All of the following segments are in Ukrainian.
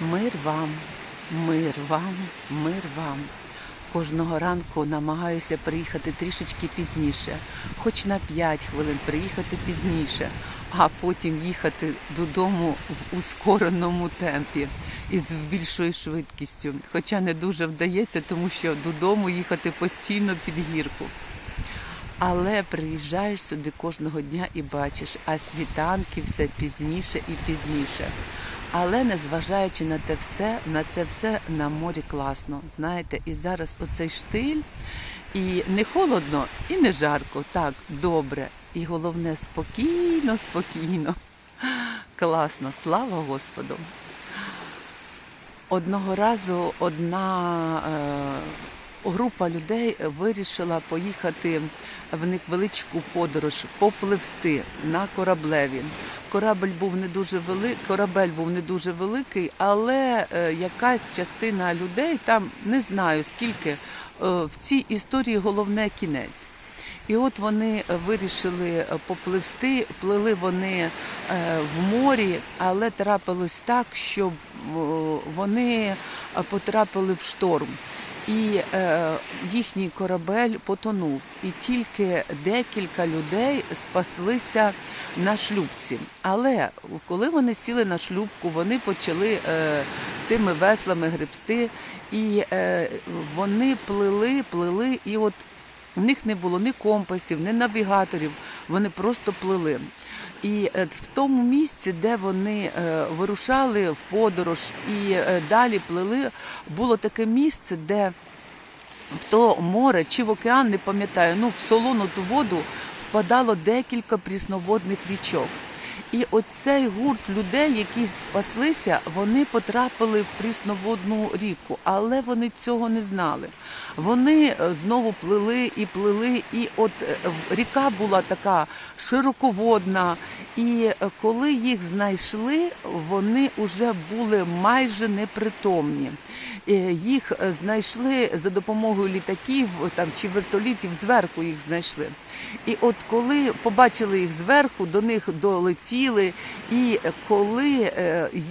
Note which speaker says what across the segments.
Speaker 1: Мир вам, мир вам, мир вам. Кожного ранку намагаюся приїхати трішечки пізніше, хоч на 5 хвилин приїхати пізніше, а потім їхати додому в ускореному темпі і з більшою швидкістю. Хоча не дуже вдається, тому що додому їхати постійно під гірку. Але приїжджаєш сюди кожного дня і бачиш, а світанки все пізніше і пізніше. Але незважаючи на те все, на це все на морі класно. Знаєте, і зараз оцей штиль, і не холодно, і не жарко. Так, добре. І головне спокійно, спокійно. Класно, слава Господу. Одного разу одна е, група людей вирішила поїхати в невеличку подорож, попливсти на кораблеві. Корабль був не дуже вели... корабель був не дуже великий, але е, якась частина людей там не знаю скільки е, в цій історії головне кінець. І от вони вирішили попливсти, плили вони е, в морі, але трапилось так, що вони потрапили в шторм. І е, їхній корабель потонув, і тільки декілька людей спаслися на шлюбці. Але коли вони сіли на шлюбку, вони почали е, тими веслами гребсти, і е, вони плили, плили, і от в них не було ні компасів, ні навігаторів. Вони просто плили. І е, в тому місці, де вони е, вирушали в подорож і е, далі плили, було таке місце, де в то море чи в океан, не пам'ятаю, ну в солону ту воду впадало декілька прісноводних річок. І оцей гурт людей, які спаслися, вони потрапили в прісноводну ріку, але вони цього не знали. Вони е, знову плили і плили, і от е, ріка була така широководна. І е, коли їх знайшли, вони вже були майже непритомні. Їх знайшли за допомогою літаків там чи вертолітів, зверху їх знайшли. І от коли побачили їх зверху, до них долетіли, і коли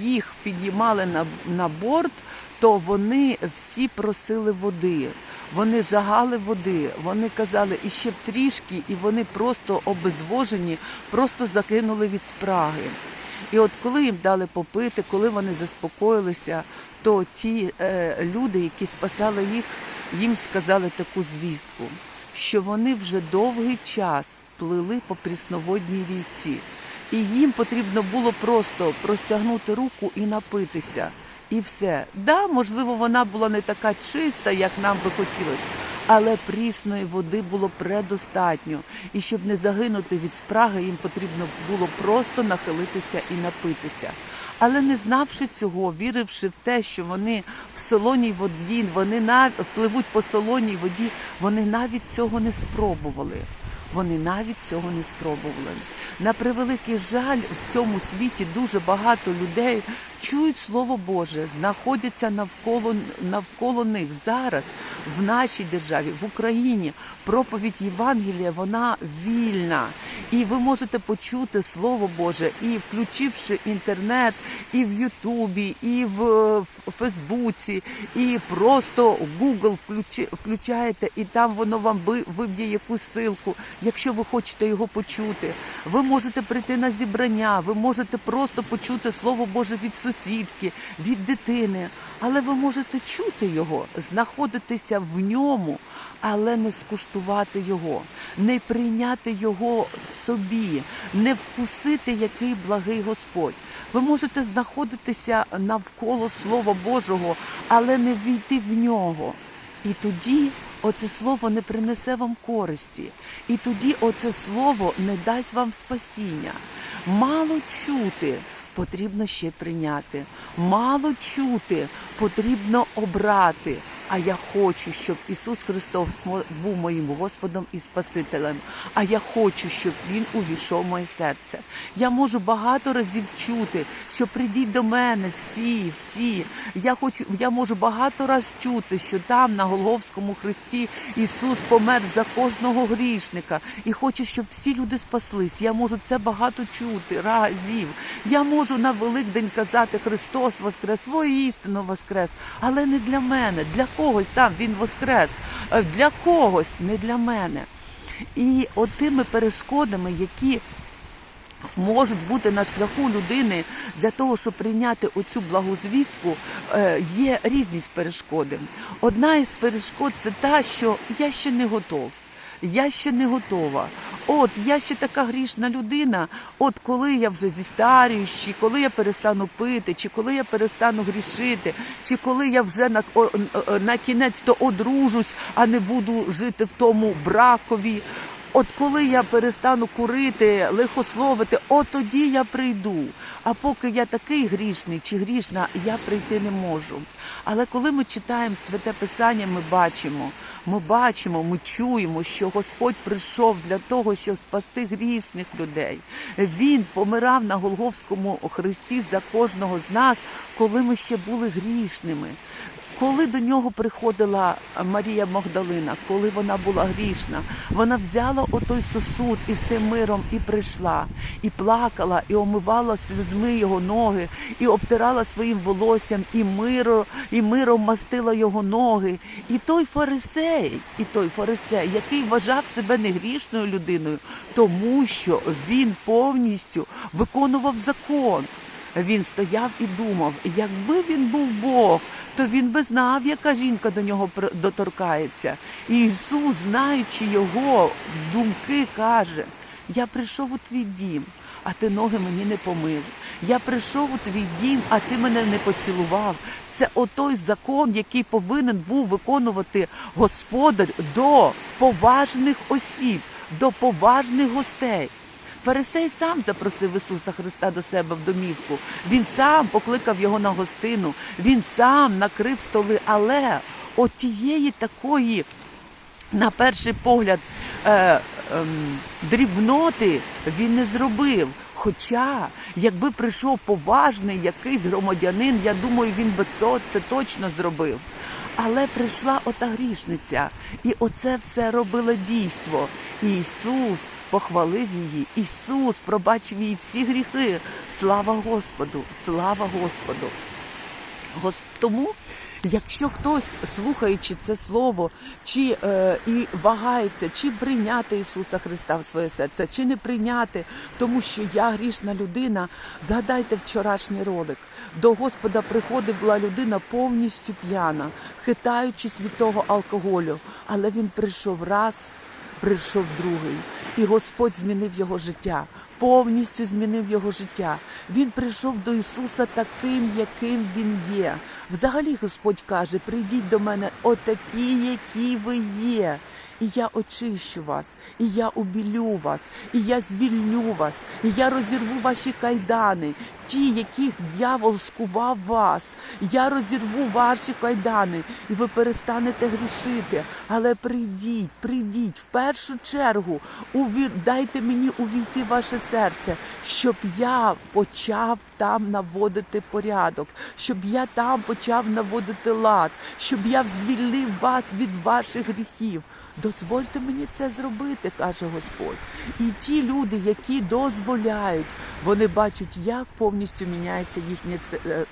Speaker 1: їх піднімали на, на борт, то вони всі просили води. Вони жагали води, вони казали і ще б трішки, і вони просто обезвожені, просто закинули від спраги. І от коли їм дали попити, коли вони заспокоїлися, то ті е, люди, які спасали їх, їм сказали таку звістку, що вони вже довгий час плили по прісноводній річці, і їм потрібно було просто простягнути руку і напитися. І все. Да, можливо, вона була не така чиста, як нам би хотілося, але прісної води було предостатньо. І щоб не загинути від спраги, їм потрібно було просто нахилитися і напитися. Але не знавши цього, віривши в те, що вони в солоній воді, вони нав... пливуть по солоній воді, вони навіть цього не спробували. Вони навіть цього не спробували. На превеликий жаль, в цьому світі дуже багато людей чують Слово Боже, знаходяться навколо навколо них зараз в нашій державі, в Україні. Проповідь Євангелія, вона вільна. І ви можете почути Слово Боже, і включивши інтернет, і в Ютубі, і в Фейсбуці, і просто Google включаєте, і там воно вам виб'є якусь силку, якщо ви хочете його почути. Ви можете прийти на зібрання, ви можете просто почути Слово Боже від сусідки, від дитини, але ви можете чути його, знаходитися в ньому, але не скуштувати його, не прийняти його собі, не вкусити, який благий Господь. Ви можете знаходитися навколо Слова Божого, але не війти в нього. І тоді оце слово не принесе вам користі. І тоді оце слово не дасть вам спасіння. Мало чути. Потрібно ще прийняти. Мало чути, потрібно обрати. А я хочу, щоб Ісус Христос був моїм Господом і Спасителем. А я хочу, щоб Він увійшов в моє серце. Я можу багато разів чути, що прийдіть до мене всі, всі. Я хочу, я можу багато разів чути, що там на Голговському хресті Ісус помер за кожного грішника і хоче, щоб всі люди спаслись. Я можу це багато чути разів. Я можу на Великдень казати Христос Воскрес, воістину Воскрес, але не для мене, для когось там Він Воскрес, Е, для когось, не для мене. І от тими перешкодами, які можуть бути на шляху людини для того, щоб прийняти оцю благу звістку, е, є різні перешкоди. Одна із перешкод це та, що я ще не готов. Я ще не готова. От я ще така грішна людина. От коли я вже зістарююсь, чи коли я перестану пити, чи коли я перестану грішити, чи коли я вже на, на кінець то одружусь, а не буду жити в тому бракові. От коли я перестану курити, лихословити, от тоді я прийду. А поки я такий грішний чи грішна, я прийти не можу. Але коли ми читаємо святе писання, ми бачимо, ми бачимо, ми чуємо, що Господь прийшов для того, щоб спасти грішних людей. Він помирав на Голговському хресті за кожного з нас, коли ми ще були грішними. Коли до нього приходила Марія Магдалина, коли вона була грішна, вона взяла отой сосуд із тим миром і прийшла, і плакала, і омивала сльозми його ноги, і обтирала своїм волоссям, і миро, і миром мастила його ноги. І той фарисей, і той фарисей, який вважав себе негрішною людиною, тому що він повністю виконував закон. Він стояв і думав, якби він був Бог, то він би знав, яка жінка до нього доторкається. І Ісус, знаючи його думки, каже: Я прийшов у твій дім, а ти ноги мені не помив. Я прийшов у твій дім, а ти мене не поцілував. Це отой закон, який повинен був виконувати господар до поважних осіб, до поважних гостей. Фарисей сам запросив Ісуса Христа до себе в домівку. Він сам покликав його на гостину, він сам накрив столи, але от тієї такої, на перший погляд, е, ем, дрібноти він не зробив. Хоча, якби прийшов поважний якийсь громадянин, я думаю, він би це, це точно зробив. Але прийшла ота грішниця, і оце все робило дійство. І Ісус похвалив її. Ісус пробачив їй всі гріхи. Слава Господу! Слава Господу! Гос- Тому, якщо хтось, слухаючи це слово, чи е, і вагається, чи прийняти Ісуса Христа в своє серце, чи не прийняти, тому що я грішна людина, згадайте вчорашній ролик. До Господа приходила людина повністю п'яна, хитаючись від того алкоголю, але він прийшов раз, прийшов другий, і Господь змінив його життя. Повністю змінив його життя. Він прийшов до Ісуса таким, яким він є. Взагалі Господь каже: прийдіть до мене отакі, які ви є. І я очищу вас, і я убілю вас, і я звільню вас, і я розірву ваші кайдани, ті, яких дьявол скував вас. Я розірву ваші кайдани, і ви перестанете грішити. Але прийдіть, прийдіть в першу чергу, уві... дайте мені увійти ваше серце, щоб я почав там наводити порядок, щоб я там почав наводити лад, щоб я звільнив вас від ваших гріхів. Дозвольте мені це зробити, каже Господь. І ті люди, які дозволяють, вони бачать, як повністю міняється їхнє е,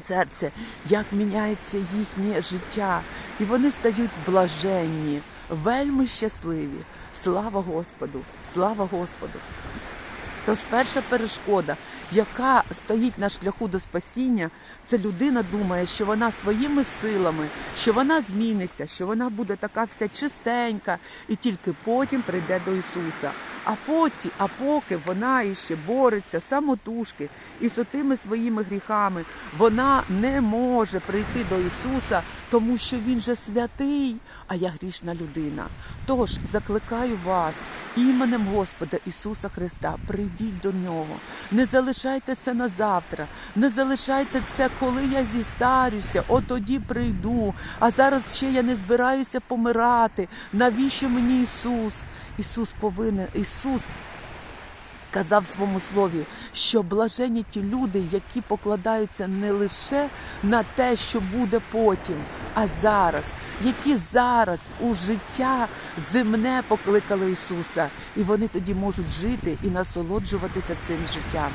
Speaker 1: серце, як міняється їхнє життя. І вони стають блаженні, вельми щасливі. Слава Господу! Слава Господу! Тож перша перешкода, яка стоїть на шляху до спасіння, це людина думає, що вона своїми силами, що вона зміниться, що вона буде така вся чистенька, і тільки потім прийде до Ісуса. А потім, а поки вона іще бореться самотужки із отими своїми гріхами, вона не може прийти до Ісуса, тому що Він же святий, а я грішна людина. Тож закликаю вас іменем Господа Ісуса Христа, прийдіть до Нього. Не залишайте це на завтра, не залишайте це, коли я зістарюся, от тоді прийду. А зараз ще я не збираюся помирати. Навіщо мені Ісус? Ісус повинен, Ісус казав своєму слові, що блажені ті люди, які покладаються не лише на те, що буде потім, а зараз, які зараз у життя земне покликали Ісуса, і вони тоді можуть жити і насолоджуватися цим життям.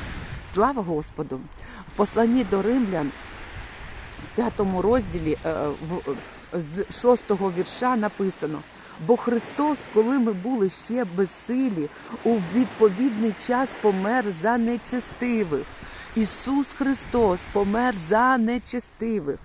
Speaker 1: Слава Господу! В посланні до римлян в п'ятому розділі е, з шостого вірша написано: бо Христос, коли ми були ще безсилі, у відповідний час помер за нечестивих. Ісус Христос помер за нечестивих.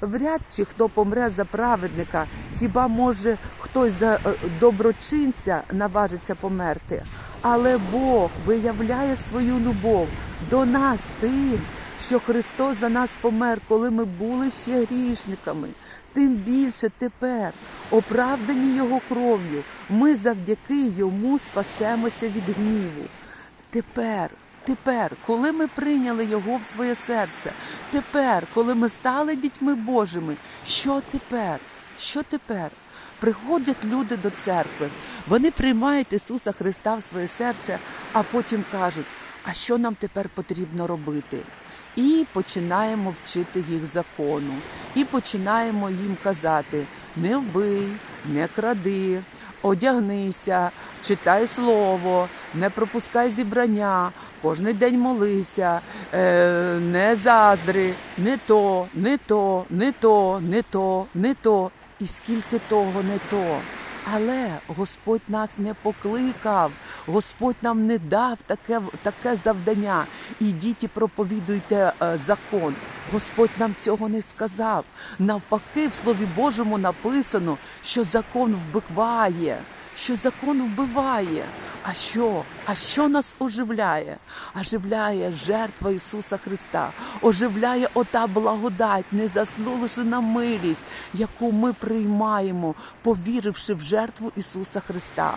Speaker 1: Вряд чи хто помре за праведника, хіба може хтось за е, доброчинця наважиться померти. Але Бог виявляє свою любов до нас тим, що Христос за нас помер, коли ми були ще грішниками. Тим більше тепер, оправдані Його кров'ю, ми завдяки Йому спасемося від гніву. Тепер, тепер, коли ми прийняли Його в своє серце, тепер, коли ми стали дітьми Божими, що тепер? Що тепер? Приходять люди до церкви, вони приймають Ісуса Христа в своє серце, а потім кажуть, а що нам тепер потрібно робити? І починаємо вчити їх закону, і починаємо їм казати: не вбий, не кради, одягнися, читай слово, не пропускай зібрання, кожний день молися, е, не заздри, не то, не то, не то, не то, не то. І скільки того не то. Але Господь нас не покликав, Господь нам не дав таке, таке завдання. Ідіть і проповідуйте е, закон. Господь нам цього не сказав. Навпаки, в Слові Божому написано, що закон вбиває, що закон вбиває. А що? А що нас оживляє? Оживляє жертва Ісуса Христа, оживляє ота благодать, незаслужена милість, яку ми приймаємо, повіривши в жертву Ісуса Христа.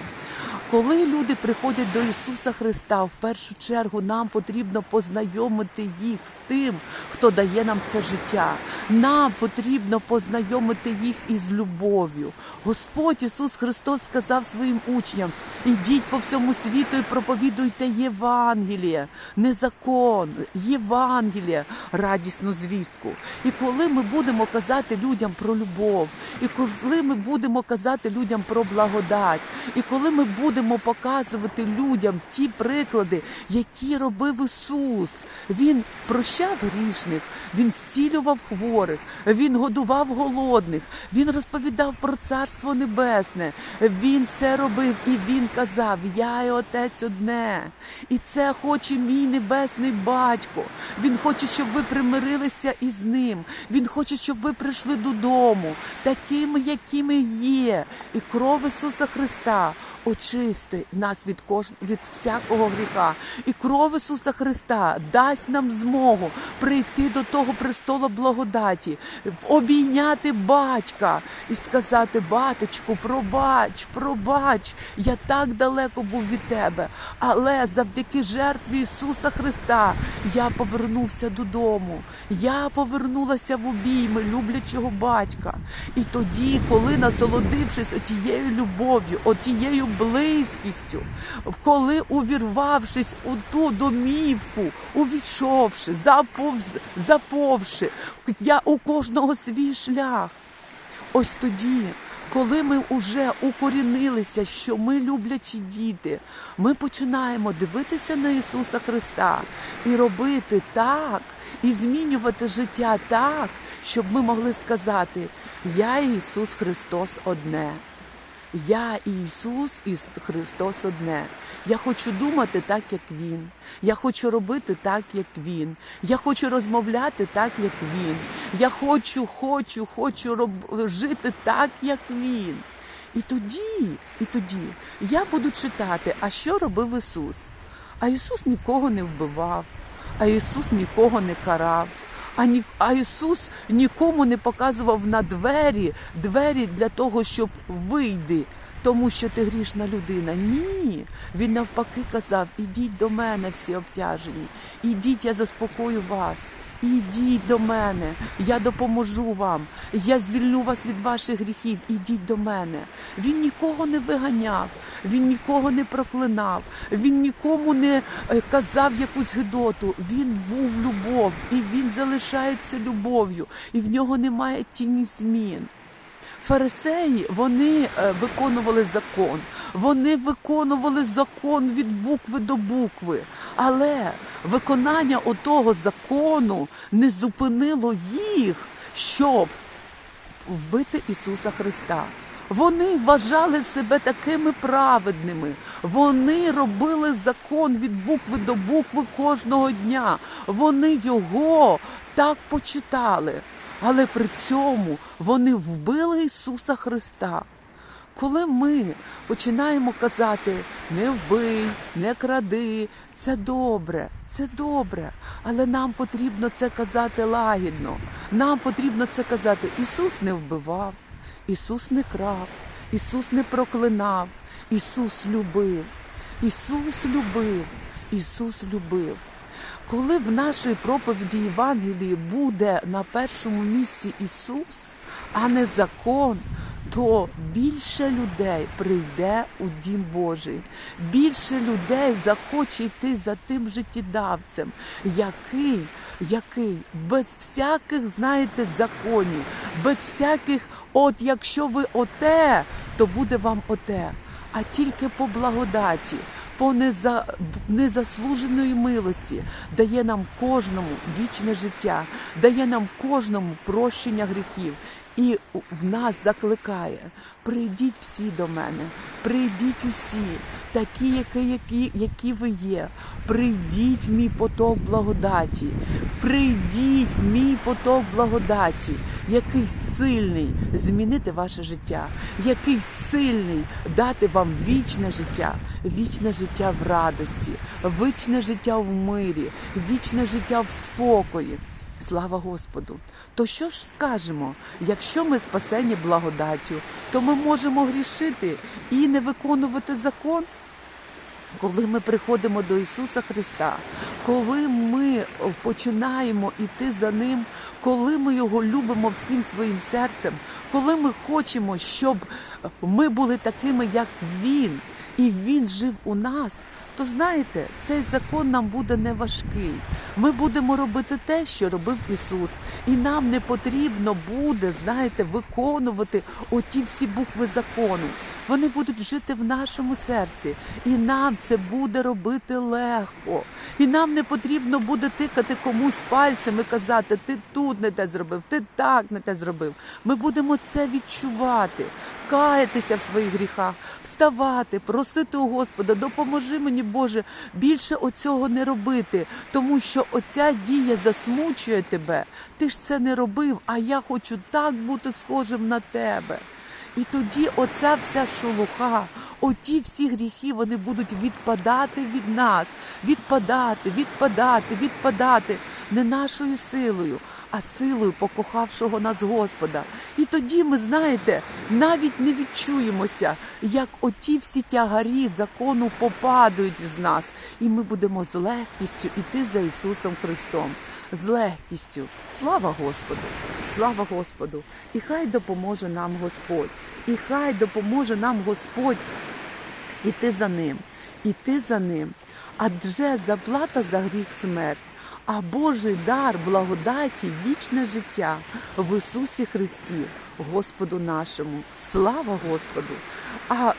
Speaker 1: Коли люди приходять до Ісуса Христа, в першу чергу нам потрібно познайомити їх з тим, хто дає нам це життя. Нам потрібно познайомити їх із любов'ю. Господь Ісус Христос сказав своїм учням: ідіть по всьому світу і проповідуйте Євангеліє, не закон, Євангеліє, радісну звістку. І коли ми будемо казати людям про любов, і коли ми будемо казати людям про благодать, і коли ми будемо показувати людям ті приклади, які робив Ісус, Він прощав грішних, Він зцілював хворих, Він годував голодних, Він розповідав про Царство Небесне. Він це робив і Він казав: Я і Отець одне. І це хоче мій небесний батько. Він хоче, щоб ви примирилися із ним. Він хоче, щоб ви прийшли додому, такими, якими є. І кров Ісуса Христа очисти нас від кож... від всякого гріха. І кров Ісуса Христа дасть нам змогу прийти до того престолу благодаті, обійняти батька і сказати: Батечку, пробач, пробач, я так далеко був від тебе. Але завдяки жертві Ісуса Христа я повернувся додому. Я повернулася в обійми люблячого батька. І тоді, коли насолодившись отією любов'ю, отією близькістю, коли увірвавшись у ту домівку, увійшовши, заповз, заповши, я у кожного свій шлях. Ось тоді, коли ми вже укорінилися, що ми люблячі діти, ми починаємо дивитися на Ісуса Христа і робити так, і змінювати життя так, щоб ми могли сказати: Я Ісус Христос одне. Я Ісус і Христос одне. Я хочу думати так, як Він. Я хочу робити так, як Він. Я хочу розмовляти так, як Він. Я хочу, хочу, хочу роб... жити так, як Він. І тоді, і тоді я буду читати, а що робив Ісус? А Ісус нікого не вбивав, а Ісус нікого не карав. А, ні, а Ісус нікому не показував на двері двері для того, щоб вийди, тому що ти грішна людина. Ні. Він навпаки казав: ідіть до мене, всі обтяжені, ідіть, я заспокою вас. Ідіть до мене, я допоможу вам, я звільню вас від ваших гріхів. Ідіть до мене. Він нікого не виганяв, він нікого не проклинав, він нікому не е, казав якусь гидоту. Він був любов, і він залишається любов'ю, і в нього немає тіні змін. Фарисеї вони е, виконували закон, вони виконували закон від букви до букви, але виконання отого закону не зупинило їх, щоб вбити Ісуса Христа. Вони вважали себе такими праведними. Вони робили закон від букви до букви кожного дня. Вони його так почитали. Але при цьому вони вбили Ісуса Христа. Коли ми починаємо казати не вбий, не кради, це добре, це добре, але нам потрібно це казати лагідно. Нам потрібно це казати. Ісус не вбивав, Ісус не крав, Ісус не проклинав, Ісус любив, Ісус любив, Ісус любив. Коли в нашій проповіді Євангелії буде на першому місці Ісус, а не закон, то більше людей прийде у Дім Божий. Більше людей захоче йти за тим життєдавцем, який, який без всяких, знаєте, законів, без всяких, от якщо ви оте, то буде вам оте, а тільки по благодаті по неза, незаслуженої милості дає нам кожному вічне життя, дає нам кожному прощення гріхів. І в нас закликає: прийдіть всі до мене, прийдіть усі, такі, які, які, які ви є. Прийдіть в мій поток благодаті, прийдіть в мій поток благодаті, який сильний змінити ваше життя, який сильний дати вам вічне життя, вічне життя в радості, вічне життя в мирі, вічне життя в спокої. Слава Господу! То що ж скажемо? Якщо ми спасені благодаттю, то ми можемо грішити і не виконувати закон? Коли ми приходимо до Ісуса Христа, коли ми починаємо йти за Ним, коли ми Його любимо всім своїм серцем, коли ми хочемо, щоб ми були такими, як Він, і Він жив у нас, то знаєте, цей закон нам буде не важкий. Ми будемо робити те, що робив Ісус, і нам не потрібно буде, знаєте, виконувати оті всі букви закону. Вони будуть жити в нашому серці, і нам це буде робити легко. І нам не потрібно буде тикати комусь пальцем і казати, ти тут не те зробив, ти так не те зробив. Ми будемо це відчувати, каятися в своїх гріхах, вставати, просити у Господа, допоможи мені, Боже, більше оцього не робити, тому що оця дія засмучує тебе. Ти ж це не робив, а я хочу так бути схожим на тебе. І тоді оця вся шелуха, оті всі гріхи, вони будуть відпадати від нас, відпадати, відпадати, відпадати не нашою силою, а силою покохавшого нас Господа. І тоді ми, знаєте, навіть не відчуємося, як оті всі тягарі закону попадають з нас, і ми будемо з легкістю йти за Ісусом Христом. З легкістю. Слава Господу! Слава Господу! І хай допоможе нам Господь, і хай допоможе нам Господь іти за ним, іти за ним. Адже заплата за гріх смерть, а Божий дар благодаті вічне життя в Ісусі Христі, Господу нашому. Слава Господу! А,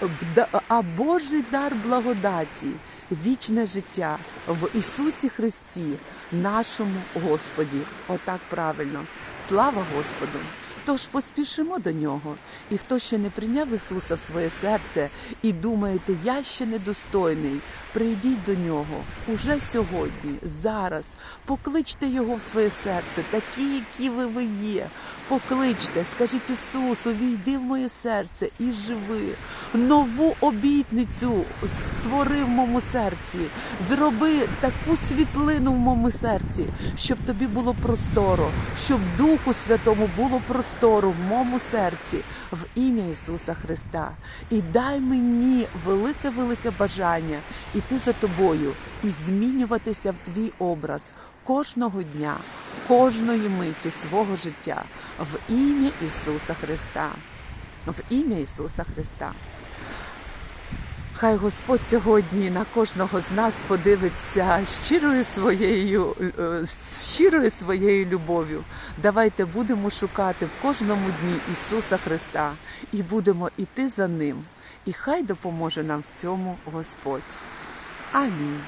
Speaker 1: а Божий дар благодаті, вічне життя в Ісусі Христі, нашому Господі. Отак правильно. Слава Господу! Тож поспішимо до нього. І хто ще не прийняв Ісуса в своє серце і думаєте, я ще недостойний, прийдіть до нього уже сьогодні, зараз. Покличте Його в своє серце, такі, які ви ви є. Покличте, скажіть Ісусу, війди в моє серце і живи. Нову обітницю створи в моєму серці. Зроби таку світлину в моєму серці, щоб тобі було просторо, щоб Духу Святому було простору в моєму серці в ім'я Ісуса Христа. І дай мені велике, велике бажання іти за тобою і змінюватися в твій образ кожного дня, кожної миті свого життя в ім'я Ісуса Христа. В ім'я Ісуса Христа. Хай Господь сьогодні на кожного з нас подивиться щирою своєю, е, щирою своєю любов'ю. Давайте будемо шукати в кожному дні Ісуса Христа і будемо іти за Ним. І хай допоможе нам в цьому Господь. Амінь.